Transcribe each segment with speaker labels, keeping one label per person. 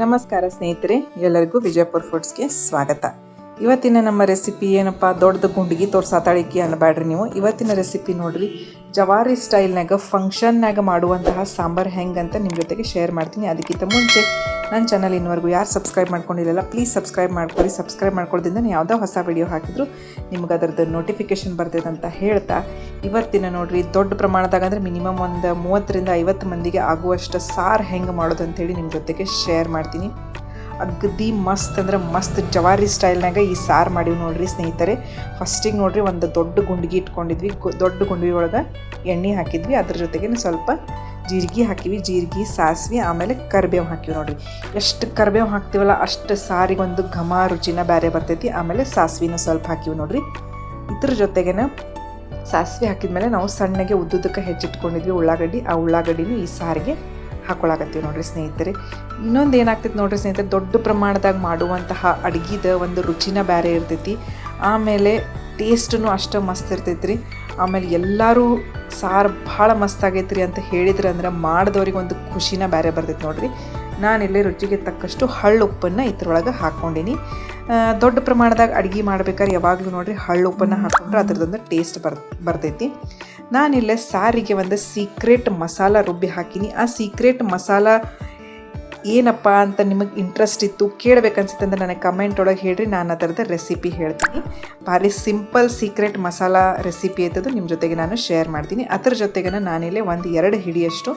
Speaker 1: ನಮಸ್ಕಾರ ಸ್ನೇಹಿತರೆ, ಎಲ್ಲರಿಗೂ ವಿಜಯಪುರ ಫುಡ್ಸ್ಗೆ ಸ್ವಾಗತ. ಇವತ್ತಿನ ನಮ್ಮ ರೆಸಿಪಿ ಏನಪ್ಪ, ದೊಡ್ಡದು ಗುಂಡಿಗೆ ತೋರ್ಸಾತಾಳಿಕೆ ಅನ್ನಬೇಡ್ರಿ ನೀವು. ಇವತ್ತಿನ ರೆಸಿಪಿ ನೋಡ್ರಿ, ಜವಾರಿ ಸ್ಟೈಲ್ನಾಗ ಫಂಕ್ಷನ್ನಾಗ ಮಾಡುವಂತಹ ಸಾಂಬಾರು ಹೆಂಗಂತ ನಿಮ್ಮ ಜೊತೆಗೆ ಶೇರ್ ಮಾಡ್ತೀನಿ. ಅದಕ್ಕಿಂತ ಮುಂಚೆ ನನ್ನ ಚಾನಲ್ ಇನ್ನವರೆಗೂ ಯಾರು ಸಬ್ಸ್ಕ್ರೈಬ್ ಮಾಡ್ಕೊಂಡಿಲ್ಲ ಪ್ಲೀಸ್ ಸಬ್ಸ್ಕ್ರೈಬ್ ಮಾಡ್ಕೊಳ್ಳಿ. ಸಬ್ಸ್ಕ್ರೈಬ್ ಮಾಡ್ಕೊಳ್ಳೋದ್ರಿಂದ ಯಾವುದೋ ಹೊಸ ವಿಡಿಯೋ ಹಾಕಿದ್ರು ನಿಮ್ಗೆ ಅದರದ್ದು ನೋಟಿಫಿಕೇಶನ್ ಬರ್ತೈತೆ ಅಂತ ಹೇಳ್ತಾ. ಇವತ್ತಿನ ನೋಡಿರಿ, ದೊಡ್ಡ ಪ್ರಮಾಣದಾಗ ಅಂದರೆ ಮಿನಿಮಮ್ ಒಂದು ಮೂವತ್ತರಿಂದ ಐವತ್ತು ಮಂದಿಗೆ ಆಗುವಷ್ಟು ಸಾರು ಹೆಂಗೆ ಮಾಡೋದು ಅಂತೇಳಿ ನಿಮ್ಮ ಜೊತೆಗೆ ಶೇರ್ ಮಾಡ್ತೀನಿ. ಅಗದಿ ಮಸ್ತ್ ಅಂದ್ರೆ ಮಸ್ತ್ ಜವಾರಿ ಸ್ಟೈಲ್ನಾಗ ಈ ಸಾರು ಮಾಡಿವಿ ನೋಡ್ರಿ ಸ್ನೇಹಿತರೆ. ಫಸ್ಟಿಗೆ ನೋಡ್ರಿ ಒಂದು ದೊಡ್ಡ ಗುಂಡಿಗೆ ಇಟ್ಕೊಂಡಿದ್ವಿ. ದೊಡ್ಡ ಗುಂಡಿಗೆ ಒಳಗೆ ಎಣ್ಣೆ ಹಾಕಿದ್ವಿ. ಅದ್ರ ಜೊತೆಗೆ ಸ್ವಲ್ಪ ಜೀರಿಗೆ ಹಾಕಿವಿ. ಜೀರಿಗೆ ಸಾಸಿವೆ, ಆಮೇಲೆ ಕರಿಬೇವು ಹಾಕಿವಿ ನೋಡ್ರಿ. ಎಷ್ಟು ಕರಿಬೇವು ಹಾಕ್ತೀವಲ್ಲ ಅಷ್ಟು ಸಾರಿಗೆ ಒಂದು ಘಮ, ರುಚಿನ ಬೇರೆ ಬರ್ತೈತಿ. ಆಮೇಲೆ ಸಾಸಿವೆನೂ ಸ್ವಲ್ಪ ಹಾಕಿವಿ ನೋಡ್ರಿ. ಇದ್ರ ಜೊತೆಗೇನ ಸಾಸಿವೆ ಹಾಕಿದ್ಮೇಲೆ ನಾವು ಸಣ್ಣಗೆ ಉದ್ದುದಕ್ಕೆ ಹೆಚ್ಚಿಟ್ಕೊಂಡಿದ್ವಿ ಉಳ್ಳಾಗಡ್ಡಿ. ಆ ಉಳ್ಳಾಗಡ್ಡಿನೂ ಈ ಸಾರಿಗೆ ಹಾಕೊಳಕತ್ತೀವಿ ನೋಡ್ರಿ ಸ್ನೇಹಿತರೆ. ಇನ್ನೊಂದು ಏನಾಗ್ತೈತೆ ನೋಡ್ರಿ ಸ್ನೇಹಿತರೆ, ದೊಡ್ಡ ಪ್ರಮಾಣದಾಗ ಮಾಡುವಂತಹ ಅಡುಗೆದ ಒಂದು ರುಚಿನ ಬೇರೆ ಇರ್ತೈತಿ. ಆಮೇಲೆ ಟೇಸ್ಟೂ ಅಷ್ಟು ಮಸ್ತ್ ಇರ್ತೈತಿ ರೀ ಆಮೇಲೆ ಎಲ್ಲರೂ ಸಾರು ಭಾಳ ಮಸ್ತ್ ಆಗೈತ್ರಿ ಅಂತ ಹೇಳಿದ್ರೆ ಅಂದ್ರೆ ಮಾಡಿದವ್ರಿಗೆ ಒಂದು ಖುಷಿನ ಬೇರೆ ಬರ್ತೈತೆ ನೋಡ್ರಿ. ನಾನಿಲ್ಲಿ ರುಚಿಗೆ ತಕ್ಕಷ್ಟು ಹಳ್ಳು ಉಪ್ಪನ್ನು ಇದ್ರೊಳಗೆ ಹಾಕ್ಕೊಂಡೀನಿ ದೊಡ್ಡ ಪ್ರಮಾಣದಾಗ ಅಡುಗೆ ಮಾಡ್ಬೇಕಾದ್ರೆ ಯಾವಾಗಲೂ ನೋಡಿರಿ ಹಳ್ಳು ಉಪ್ಪನ್ನು ಹಾಕ್ಕೊಂಡ್ರೆ ಅದರದೊಂದು ಟೇಸ್ಟ್ ಬರ್, ಬರ್ತೈತಿ. ನಾನಿಲ್ಲೇ ಸಾರಿಗೆ ಒಂದು ಸೀಕ್ರೆಟ್ ಮಸಾಲ ರುಬ್ಬಿ ಹಾಕಿನಿ. ಆ ಸೀಕ್ರೆಟ್ ಮಸಾಲ ಏನಪ್ಪ ಅಂತ ನಿಮಗೆ ಇಂಟ್ರೆಸ್ಟ್ ಇತ್ತು, ಕೇಳಬೇಕನ್ಸುತ್ತೆ ಅಂದ್ರೆ ನನಗೆ ಕಮೆಂಟ್ ಒಳಗೆ ಹೇಳ್ರಿ, ನಾನು ಅದರದ ರೆಸಿಪಿ ಹೇಳ್ತೀನಿ. ಭಾರಿ ಸಿಂಪಲ್ ಸೀಕ್ರೆಟ್ ಮಸಾಲ ರೆಸಿಪಿ ಐತದು ನಿಮ್ಮ ಜೊತೆಗೆ ನಾನು ಶೇರ್ ಮಾಡ್ತೀನಿ. ಅದ್ರ ಜೊತೆಗೆ ನಾನಿಲ್ಲೇ ಒಂದು ಎರಡು ಹಿಡಿಯಷ್ಟು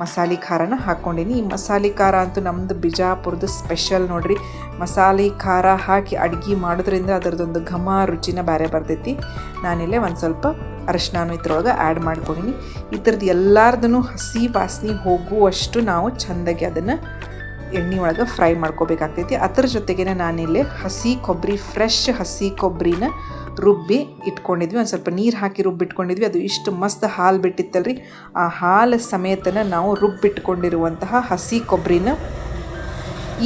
Speaker 1: ಮಸಾಲೆ ಖಾರನ ಹಾಕ್ಕೊಂಡಿನಿ. ಈ ಮಸಾಲೆ ಖಾರ ಅಂತೂ ನಮ್ಮದು ಬಿಜಾಪುರದ ಸ್ಪೆಷಲ್ ನೋಡ್ರಿ. ಮಸಾಲೆ ಖಾರ ಹಾಕಿ ಅಡುಗೆ ಮಾಡೋದ್ರಿಂದ ಅದರದೊಂದು ಘಮ, ರುಚಿನ ಬೇರೆ ಬರ್ತೈತಿ. ನಾನಿಲ್ಲೇ ಒಂದು ಸ್ವಲ್ಪ ಅರಶಿನಾನು ಇದ್ರೊಳಗೆ ಆ್ಯಡ್ ಮಾಡ್ಕೊಂಡಿನಿ. ಥರದ್ದು ಎಲ್ಲಾರ್ದು ಹಸಿ ವಾಸನೆ ಹೋಗುವಷ್ಟು ನಾವು ಚೆಂದಾಗಿ ಅದನ್ನು ಎಣ್ಣೆ ಒಳಗೆ ಫ್ರೈ ಮಾಡ್ಕೋಬೇಕಾಗ್ತೈತಿ. ಅದ್ರ ಜೊತೆಗೇನೆ ನಾನಿಲ್ಲಿ ಹಸಿ ಕೊಬ್ಬರಿ ಫ್ರೆಶ್ ಹಸಿ ಕೊಬ್ಬರಿನ ರುಬ್ಬಿ ಇಟ್ಕೊಂಡಿದ್ವಿ. ಒಂದು ಸ್ವಲ್ಪ ನೀರು ಹಾಕಿ ರುಬ್ಬಿಟ್ಕೊಂಡಿದ್ವಿ. ಅದು ಇಷ್ಟು ಮಸ್ತ್ ಹಾಲು ಬಿಟ್ಟಿತ್ತಲ್ರಿ. ಆ ಹಾಲು ಸಮೇತನ ನಾವು ರುಬ್ಬಿಟ್ಕೊಂಡಿರುವಂತಹ ಹಸಿ ಕೊಬ್ಬರಿನ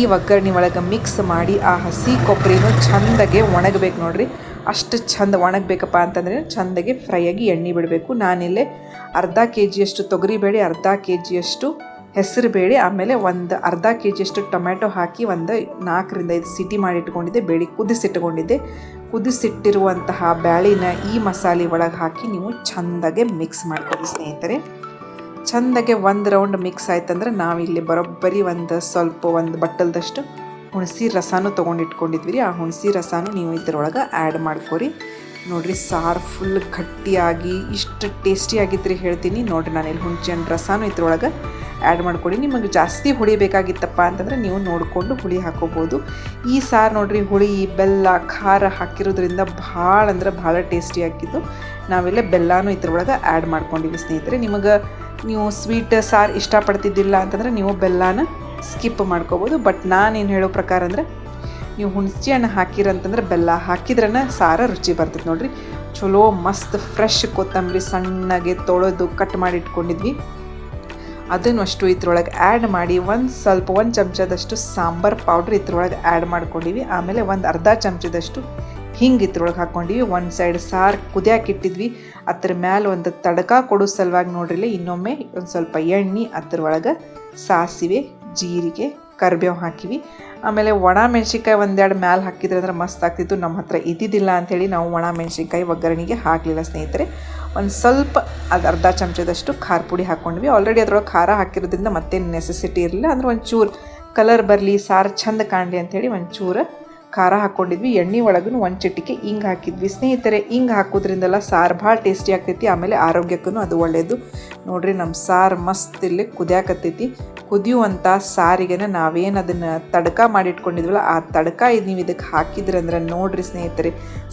Speaker 1: ಈ ಒಗ್ಗರಣೆ ಒಳಗೆ ಮಿಕ್ಸ್ ಮಾಡಿ ಆ ಹಸಿ ಕೊಬ್ಬರಿನೂ ಚಂದಗೆ ಒಣಗಬೇಕು ನೋಡ್ರಿ. ಅಷ್ಟು ಚಂದ ಒಣಗಬೇಕಪ್ಪ ಅಂತಂದರೆ ಚಂದಗೆ ಫ್ರೈ ಆಗಿ ಎಣ್ಣೆ ಬಿಡಬೇಕು. ನಾನಿಲ್ಲೇ ಅರ್ಧ ಕೆ ಜಿಯಷ್ಟು ತೊಗರಿಬೇಳೆ, ಅರ್ಧ ಕೆ ಜಿಯಷ್ಟು ಹೆಸರು ಬೇಳೆ, ಆಮೇಲೆ ಒಂದು ಅರ್ಧ ಕೆ ಜಿಯಷ್ಟು ಟೊಮ್ಯಾಟೊ ಹಾಕಿ ಒಂದು ನಾಲ್ಕರಿಂದ ಐದು ಸಿಟಿ ಮಾಡಿ ಇಟ್ಕೊಂಡಿದ್ದೆ. ಬೇಳೆ ಕುದಿಸಿಟ್ಕೊಂಡಿದ್ದೆ. ಕುದಿಸಿಟ್ಟಿರುವಂತಹ ಬ್ಯಾಳಿನ ಈ ಮಸಾಲೆ ಒಳಗೆ ಹಾಕಿ ನೀವು ಚಂದಗೆ ಮಿಕ್ಸ್ ಮಾಡ್ಕೊಳ್ಳಿ ಸ್ನೇಹಿತರೆ. ಚಂದಗೆ ಒಂದು ರೌಂಡ್ ಮಿಕ್ಸ್ ಆಯ್ತಂದ್ರೆ ನಾವಿಲ್ಲಿ ಬರೋಬ್ಬರಿ ಒಂದು ಸ್ವಲ್ಪ ಒಂದು ಬಟ್ಟಲ್ದಷ್ಟು ಹುಣಸಿ ರಸನೂ ತೊಗೊಂಡಿಟ್ಕೊಂಡಿದ್ವಿ ರೀ ಆ ಹುಣಸಿ ರಸನೂ ನೀವು ಇದ್ರೊಳಗೆ ಆ್ಯಡ್ ಮಾಡ್ಕೊರಿ. ನೋಡಿರಿ ಸಾರು ಫುಲ್ ಗಟ್ಟಿಯಾಗಿ, ಇಷ್ಟು ಟೇಸ್ಟಿ ಆಗಿತ್ತು ರೀ ಹೇಳ್ತೀನಿ. ನೋಡಿರಿ ನಾನು ಇಲ್ಲಿ ಹುಣಸೆ ಹಣ್ಣು ರಸನೂ ಇದ್ರೊಳಗೆ ಆ್ಯಡ್ ಮಾಡ್ಕೊಡಿ. ನಿಮಗೆ ಜಾಸ್ತಿ ಹುಳಿ ಬೇಕಾಗಿತ್ತಪ್ಪ ಅಂತಂದರೆ ನೀವು ನೋಡಿಕೊಂಡು ಹುಳಿ ಹಾಕೋಬೋದು. ಈ ಸಾರು ನೋಡ್ರಿ, ಹುಳಿ, ಬೆಲ್ಲ, ಖಾರ ಹಾಕಿರೋದ್ರಿಂದ ಭಾಳ ಅಂದ್ರೆ ಭಾಳ ಟೇಸ್ಟಿ ಆಗಿದ್ದು. ನಾವೆಲ್ಲ ಬೆಲ್ಲನೂ ಇದ್ರೊಳಗೆ ಆ್ಯಡ್ ಮಾಡ್ಕೊಂಡಿವಿ ಸ್ನೇಹಿತರೆ. ನಿಮಗೆ ನೀವು ಸ್ವೀಟ್ ಸಾರು ಇಷ್ಟಪಡ್ತಿದ್ದಿಲ್ಲ ಅಂತಂದ್ರೆ ನೀವು ಬೆಲ್ಲನ ಸ್ಕಿಪ್ ಮಾಡ್ಕೋಬೋದು. ಬಟ್ ನಾನೇನು ಹೇಳೋ ಪ್ರಕಾರ ಅಂದ್ರೆ ನೀವು ಹುಣಸೆ ಹಣ್ಣು ಹಾಕಿರಂತಂದ್ರೆ ಬೆಲ್ಲ ಹಾಕಿದ್ರನ ಸಾರ ರುಚಿ ಬರ್ತೈತೆ ನೋಡಿರಿ. ಚಲೋ ಮಸ್ತ್ ಫ್ರೆಶ್ ಕೊತ್ತಂಬರಿ ಸಣ್ಣಗೆ ತೊಳೆದು ಕಟ್ ಮಾಡಿ ಇಟ್ಕೊಂಡಿದ್ವಿ. ಅದನ್ನು ಅಷ್ಟು ಇದ್ರೊಳಗೆ ಆ್ಯಡ್ ಮಾಡಿ ಒಂದು ಸ್ವಲ್ಪ, ಒಂದು ಚಮಚದಷ್ಟು ಸಾಂಬಾರ್ ಪೌಡ್ರ್ ಇದ್ರೊಳಗೆ ಆ್ಯಡ್ ಮಾಡ್ಕೊಂಡಿವಿ. ಆಮೇಲೆ ಒಂದು ಅರ್ಧ ಚಮಚದಷ್ಟು ಹಿಂಗೆ ಇದ್ರೊಳಗೆ ಹಾಕ್ಕೊಂಡಿವಿ. ಒಂದು ಸೈಡ್ ಸಾರು ಕುದಿಯಾಕಿಟ್ಟಿದ್ವಿ ಅದ್ರ ಮ್ಯಾಲೆ ಒಂದು ತಡಕ ಕೊಡೋ ಸಲುವಾಗಿ ನೋಡ್ರಿಲ್ಲ ಇನ್ನೊಮ್ಮೆ ಒಂದು ಸ್ವಲ್ಪ ಎಣ್ಣೆ ಅದ್ರೊಳಗೆ ಸಾಸಿವೆ, ಜೀರಿಗೆ, ಕರಿಬೇವು ಹಾಕಿವಿ. ಆಮೇಲೆ ಒಣ ಮೆಣಸಿನ್ಕಾಯಿ ಒಂದೆರಡು ಮ್ಯಾಲೆ ಹಾಕಿದ್ರೆ ಅಂದ್ರೆ ಮಸ್ತ್ ಆಗ್ತಿತ್ತು. ನಮ್ಮ ಹತ್ರ ಇದ್ದಿದ್ದಿಲ್ಲ ಅಂಥೇಳಿ ನಾವು ಒಣ ಮೆಣಸಿನ್ಕಾಯಿ ಒಗ್ಗರಣೆಗೆ ಹಾಕಲಿಲ್ಲ ಸ್ನೇಹಿತರೆ. ಒಂದು ಸ್ವಲ್ಪ ಅದು ಅರ್ಧ ಚಮಚದಷ್ಟು ಖಾರ ಪುಡಿ ಹಾಕ್ಕೊಂಡ್ವಿ ಆಲ್ರೆಡಿ ಅದ್ರೊಳಗೆ ಖಾರ ಹಾಕಿರೋದ್ರಿಂದ ಮತ್ತೇನು ನೆಸೆಸಿಟಿ ಇರಲಿಲ್ಲ. ಅಂದ್ರೆ ಒಂಚೂರು ಕಲರ್ ಬರಲಿ, ಸಾರು ಚಂದ ಕಾಣಲಿ ಅಂಥೇಳಿ ಒಂಚೂರು ಖಾರ ಹಾಕ್ಕೊಂಡಿದ್ವಿ ಎಣ್ಣೆ ಒಳಗೂ ಒಂದು ಚಿಟಿಕೆ ಹಿಂಗೆ ಹಾಕಿದ್ವಿ. ಸ್ನೇಹಿತರೆ, ಹಿಂಗೆ ಹಾಕೋದ್ರಿಂದಲ್ಲ ಸಾರು ಭಾಳ ಟೇಸ್ಟಿ ಆಗ್ತೈತಿ. ಆಮೇಲೆ ಆರೋಗ್ಯಕ್ಕೂ ಅದು ಒಳ್ಳೆಯದು ನೋಡ್ರಿ ನಮ್ಮ ಸಾರು ಮಸ್ತ್ ಇಲ್ಲಿ ಕುದಿಯಾಕತ್ತೈತಿ. ಕುದಿಯುವಂಥ ಸಾರಿಗೆನ ನಾವೇನು ಅದನ್ನು ತಡಕ ಮಾಡಿಟ್ಕೊಂಡಿದ್ವಲ್ಲ, ಆ ತಡಕ ಇದು ನೀವು ಇದಕ್ಕೆ ಹಾಕಿದ್ರಂದ್ರೆ ನೋಡ್ರಿ ಸ್ನೇಹಿತರೆ,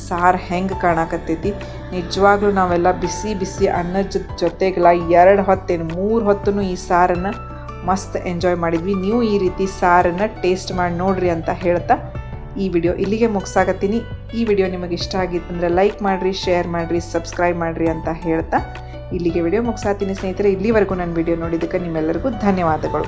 Speaker 1: ಸಾರು ಹೆಂಗೆ ಕಾಣಕತ್ತೈತಿ. ನಿಜವಾಗ್ಲೂ ನಾವೆಲ್ಲ ಬಿಸಿ ಬಿಸಿ ಅನ್ನದ ಜೊತೆಗೆಲ್ಲ ಎರಡು ಹೊತ್ತೇನು, ಮೂರು ಹೊತ್ತು ಈ ಸಾರನ್ನು ಮಸ್ತ್ ಎಂಜಾಯ್ ಮಾಡಿದ್ವಿ. ನೀವು ಈ ರೀತಿ ಸಾರನ್ನು ಟೇಸ್ಟ್ ಮಾಡಿ ನೋಡ್ರಿ ಅಂತ ಹೇಳ್ತಾ ಈ ವಿಡಿಯೋ ಇಲ್ಲಿಗೆ ಮುಗಿಸಾಕತ್ತೀನಿ. ಈ ವಿಡಿಯೋ ನಿಮಗೆ ಇಷ್ಟ ಆಗಿತ್ತು ಅಂದರೆ ಲೈಕ್ ಮಾಡಿರಿ ಶೇರ್ ಮಾಡಿರಿ ಸಬ್ಸ್ಕ್ರೈಬ್ ಮಾಡಿರಿ ಅಂತ ಹೇಳ್ತಾ ಇಲ್ಲಿಗೆ ವಿಡಿಯೋ ಮುಗಿಸಾತೀನಿ ಸ್ನೇಹಿತರೆ ಇಲ್ಲಿವರೆಗೂ ನನ್ನ ವಿಡಿಯೋ ನೋಡಿದ್ದಕ್ಕೆ ನಿಮ್ಮೆಲ್ಲರಿಗೂ ಧನ್ಯವಾದಗಳು.